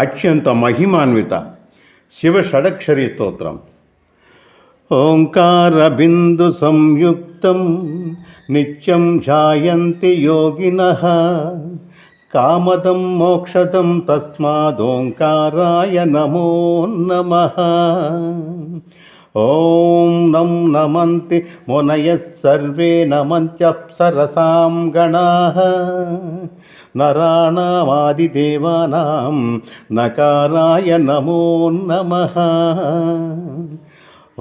అత్యంత మహిమాన్విత శివ షడక్షరి స్తోత్రం. ఓంకార బిందు సంయుక్తం నిత్యం జాయంతి యోగిన కామదం మోక్షదం తస్మాదోంకారాయ నమో నమ. ఓం నం నమంతి మునయ సర్వే నమంత్యప్సరసాం గణా నరాణమాదిదేవానాం నకారాయ నమో నమ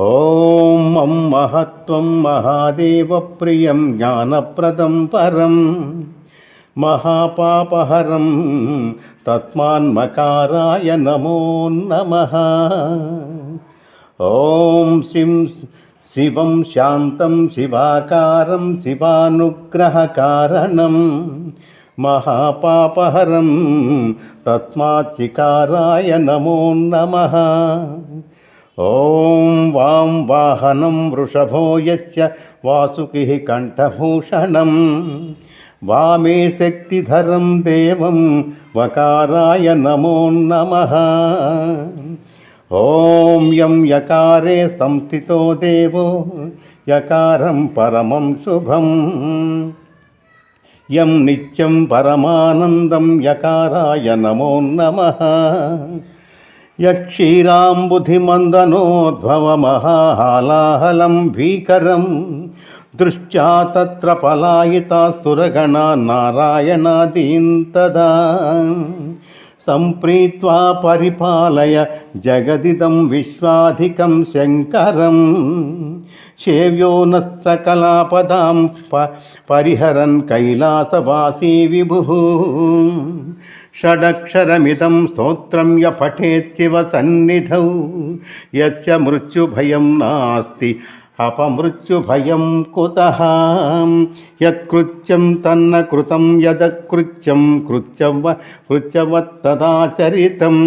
ఓం మం మహత్వం మహాదేవప్రియం జ్ఞానప్రదం పరం మహాపాపహరం తస్మాన్మకారాయ నమో నమ ఓం శిం శివం శాంతం శివాకారం శివానుగ్రహకారణం మహాపాపహరం తస్మాచ్చికారాయ నమో నమ. ఓం వాం వాహనం వృషభో యస్య వాసుకి కంఠభూషణం వామే శక్తిధరం దేవం వకారాయ నమో నమ. ఓం యం యకారే సంస్థితో దేవో యకారం పరమం శుభం. యం నిత్యం పరమానందం యకారాయ నమో నమః. యక్షీరాంబుధిమందనోద్భవమహాలాహలం భీకరం. దృష్ట్యా తత్ర పలాయితా సురగణా నారాయణాదీంతదా సంప్రీత్వా పరిపాలయ జగదిదం విశ్వాధికం శంకరం. సేవ్యో న ప పరిహరన్ కైలాసవాసీ విభు. షడక్షరమిదం స్తోత్రం య పఠేత్యవ సన్నిధౌ. యస్య మృత్యుభయం నాస్తి అపమృత్యుభయం కుతః. యత్కృత్యం తన్న కృతం యదకృత్యం కృత్యవ కృత్యవత్తదాచరితం.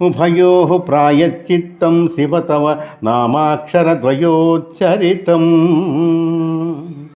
ఉభయో ప్రాయశ్చిత్తం శివ తవ నామాక్షరద్వయోచ్చరితం.